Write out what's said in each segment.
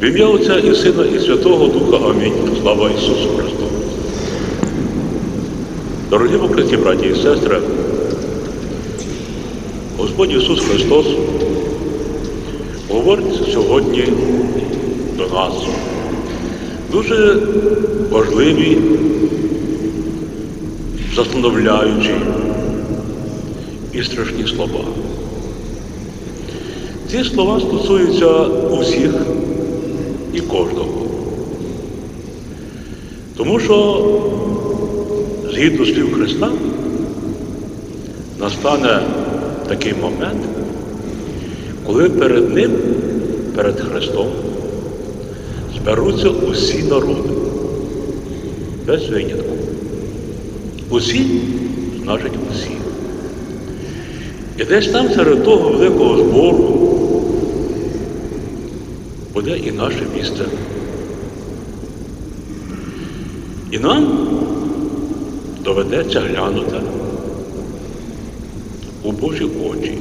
В ім'я Отця і Сина, і Святого Духа. Амінь. Слава Ісусу Христу. Дорогі покриті браті і сестри, Господь Ісус Христос говорить сьогодні до нас дуже важливі, застановляючі і страшні слова. Ці слова стосуються усіх і кожного. Тому що, згідно слів Христа, настане такий момент, коли перед Ним, перед Христом, зберуться усі народи, без винятку. Усі значить усі. І десь там серед того великого збору буде і наше місце. І нам доведеться глянути у Божі очі.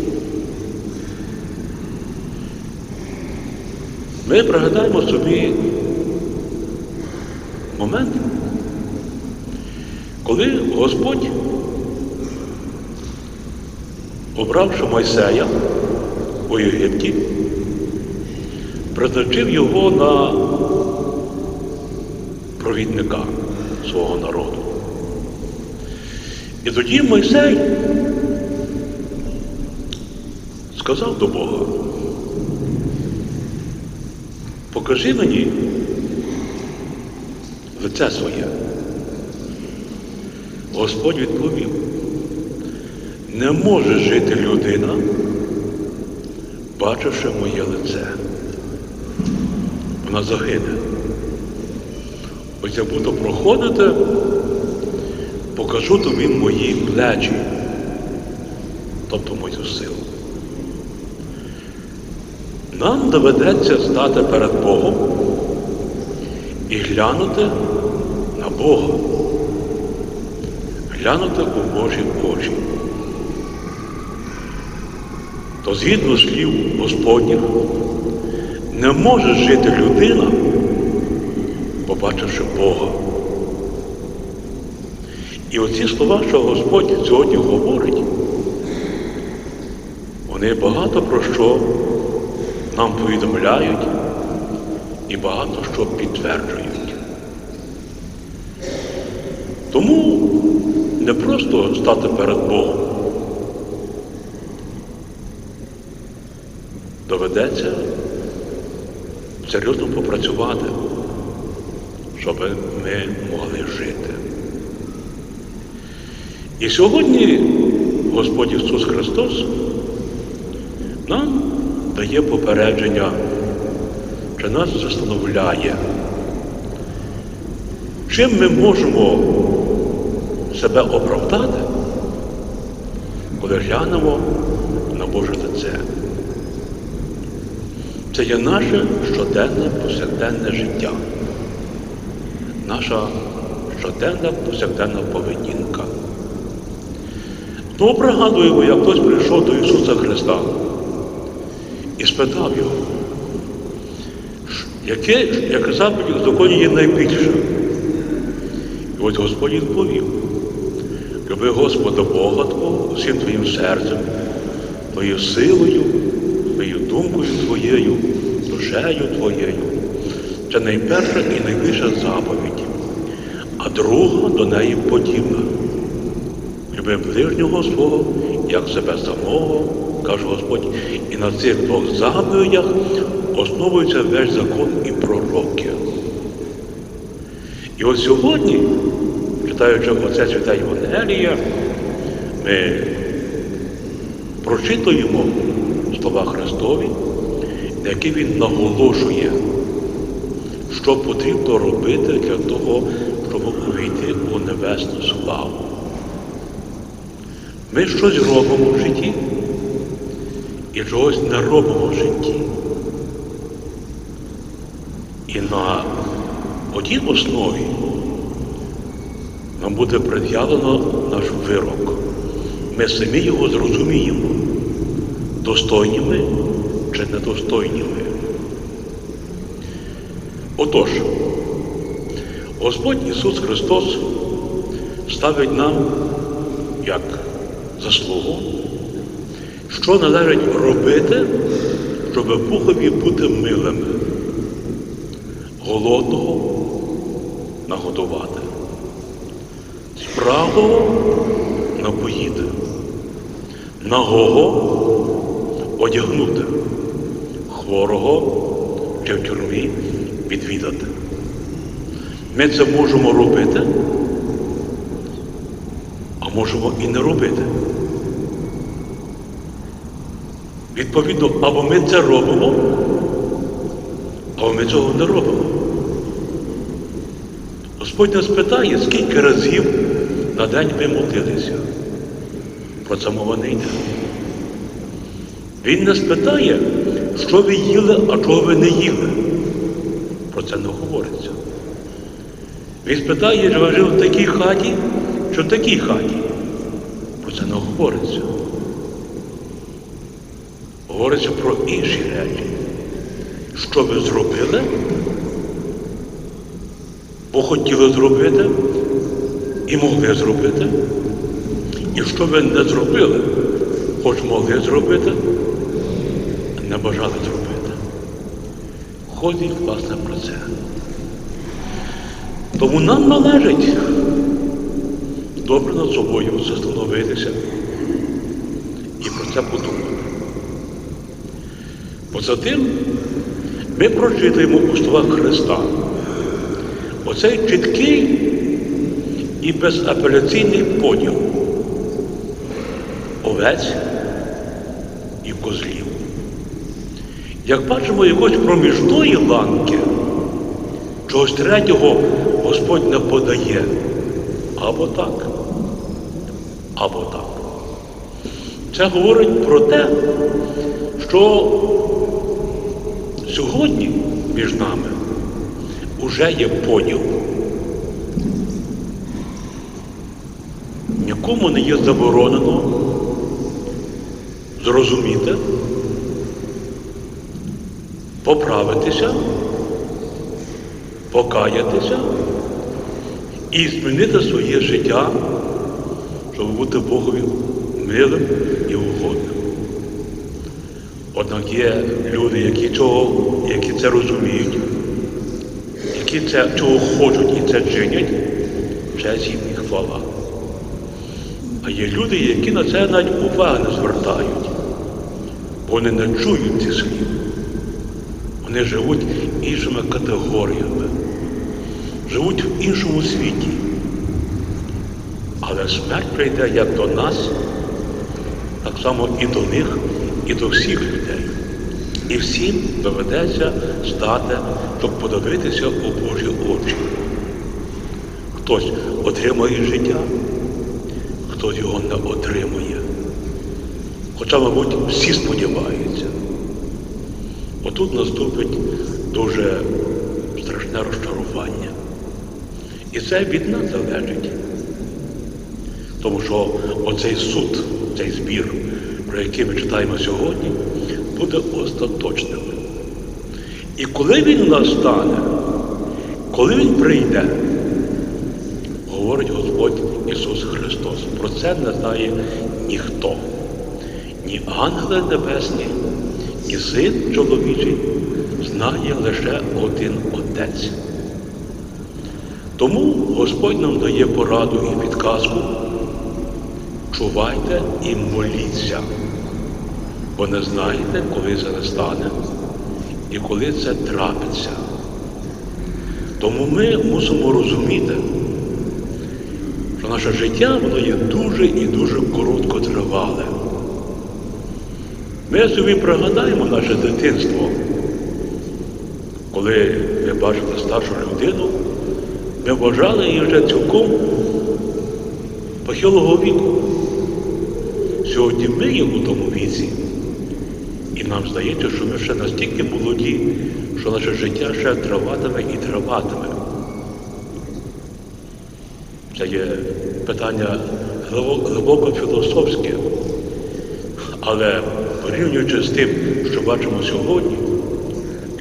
Ми пригадаємо собі момент, коли Господь, обравши Мойсея у Єгипті, призначив його на провідника свого народу. І тоді Мойсей сказав до Бога, покажи мені лице своє. Господь відповів, не може жити людина, бачивши моє лице. Вона загине. Ось я буду проходити, покажу тобі мої плечі, тобто мою силу. Нам доведеться стати перед Богом і глянути на Бога, глянути у Божі очі. То згідно слів Господніх, не може жити людина, побачивши Бога. І оці слова, що Господь сьогодні говорить, вони багато про що нам повідомляють і багато що підтверджують. Тому не просто стати перед Богом. Доведеться серйозно попрацювати, щоб ми могли жити. І сьогодні Господь Ісус Христос нам дає попередження, чи нас застановляє, чим ми можемо себе оправдати, коли глянемо на Боже лице. Це є наше щоденне повсякденне життя, наша щоденна повсякденна поведінка. Тому пригадуємо, як хтось прийшов до Ісуса Христа і спитав його, яке, яка заповідь в законі є найбільша? І ось Господь відповів, люби Господа Бога Твого усім твоїм серцем, твоєю силою, твоєю думкою твоєю, душею твоєю. Це найперша і найбільша заповідь, а друга до неї подібна. Люби ближнього свого, як себе самого, каже Господь, і на цих двох заповідях основується весь закон і пророки. І от сьогодні, читаючи оце святе Євангелія, ми прочитуємо слова Христові, які Він наголошує, що потрібно робити для того, щоб увійти у небесну славу. Ми щось робимо в житті і чогось не робимо в житті. І на одній основі нам буде пред'явлено наш вирок. Ми самі його зрозуміємо, достойні ми чи недостойні ми. Отож, Господь Ісус Христос ставить нам як заслугу, що належить робити, щоб Богові бути милими, голодного нагодувати, спраглого напоїти, нагого одягнути, хворого чи в тюрмі відвідати. Ми це можемо робити, а можемо і не робити. Відповідно, або ми це робимо, або ми цього не робимо. Господь нас питає, скільки разів на день ви молилися. Про це мова не йде. Він нас питає, що ви їли, а чого ви не їли. Про це не говориться. Він спитає, чи ви жили в такій хаті, чи в такій хаті. Про це не говориться. Говориться про інші речі. Що ви зробили, бо хотіли зробити і могли зробити. І що ви не зробили, хоч могли зробити, бажали зробити. Ходить, власне, про це. Тому нам належить добре над собою застановитися і про це подумати. Поза тим ми прочитаємо у словах Христа оцей чіткий і безапеляційний поділ овець і козлів. Як бачимо якось проміжної ланки, чогось третього Господь не подає. Або так, або так. Це говорить про те, що сьогодні між нами уже є поділ. Нікому не є заборонено зрозуміти, поправитися, покаятися і змінити своє життя, щоб бути Богові милим і угодним. Однак є люди, які цього, які це розуміють, які це, цього хочуть і це чинять, честь їм і хвала. А є люди, які на це навіть уваги не звертають. Вони не чують ці слів. Вони живуть іншими категоріями, живуть в іншому світі. Але смерть прийде як до нас, так само і до них, і до всіх людей. І всім доведеться стати, щоб подивитися у Божі очі. Хтось отримує життя, хтось його не отримує. Хоча, мабуть, всі сподіваються. Отут наступить дуже страшне розчарування. І це від нас залежить. Тому що оцей суд, цей збір, про який ми читаємо сьогодні, буде остаточним. І коли він настане, коли він прийде, говорить Господь Ісус Христос. Про це не знає ніхто. Ні ангели небесні, ні син чоловічий знає лише один Отець. Тому Господь нам дає пораду і підказку. Чувайте і моліться, бо не знаєте, коли це настане і коли це трапиться. Тому ми мусимо розуміти, що наше життя воно є дуже і дуже короткотривале. Ми собі пригадаємо наше дитинство, коли ми бачили старшу людину, ми вважали її вже цілком похилого віку. Сьогодні ми є у тому віці, і нам здається, що ми ще настільки молоді, що наше життя ще триватиме і триватиме. Це є питання глибоко філософське, але порівнюючи з тим, що бачимо сьогодні,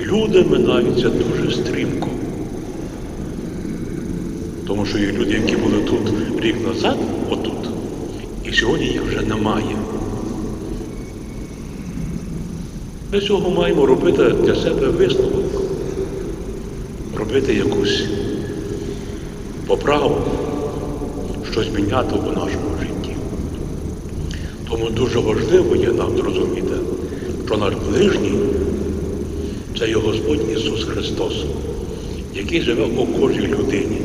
люди минаються дуже стрімко. Тому що є люди, які були тут рік назад, отут, і сьогодні їх вже немає. Ми цього маємо робити для себе висновок, робити якусь поправу, щось міняти у нашому житті. Тому дуже важливо є нам зрозуміти, що наш ближній це є Господь Ісус Христос, який живе у кожній людині.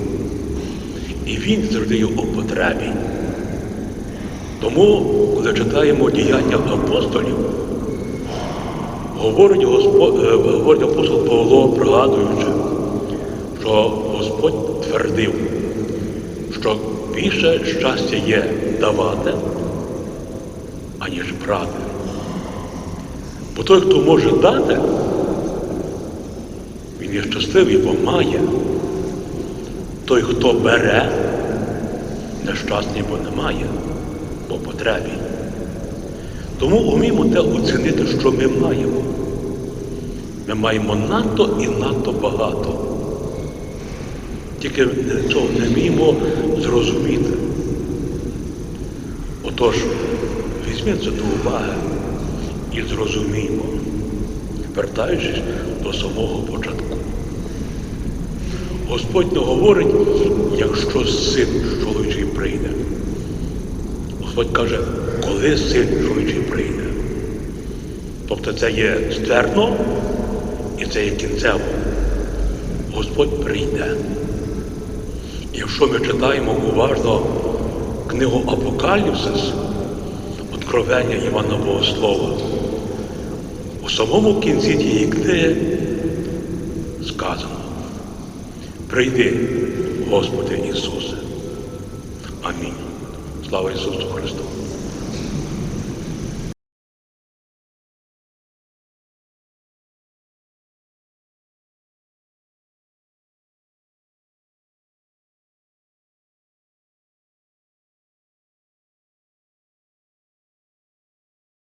І Він завжди є у потребі. Тому, коли читаємо діяння апостолів, говорить, Господь, е, говорить апостол Павло, пригадуючи, що Господь твердив, що більше щастя є давати, аніж брати. Бо той, хто може дати, він є щасливий, бо має. Той, хто бере, нещасний, бо не має, бо потребі. Тому уміємо те оцінити, що ми маємо. Ми маємо надто і надто багато. Тільки цього не вміємо зрозуміти. Отож, візьміть це до уваги і зрозуміємо, вертаючись до самого початку. Господь не говорить, якщо син чоловічий прийде. Господь каже, коли син чоловічий прийде. Тобто це є стерно і це є кінцево. Господь прийде. Якщо ми читаємо уважно книгу Апокаліпсис, Откровення Івана Богослова, у самому кінці тієї книги сказано, прийди, Господи Ісусе. Амінь. Слава Ісусу Христу!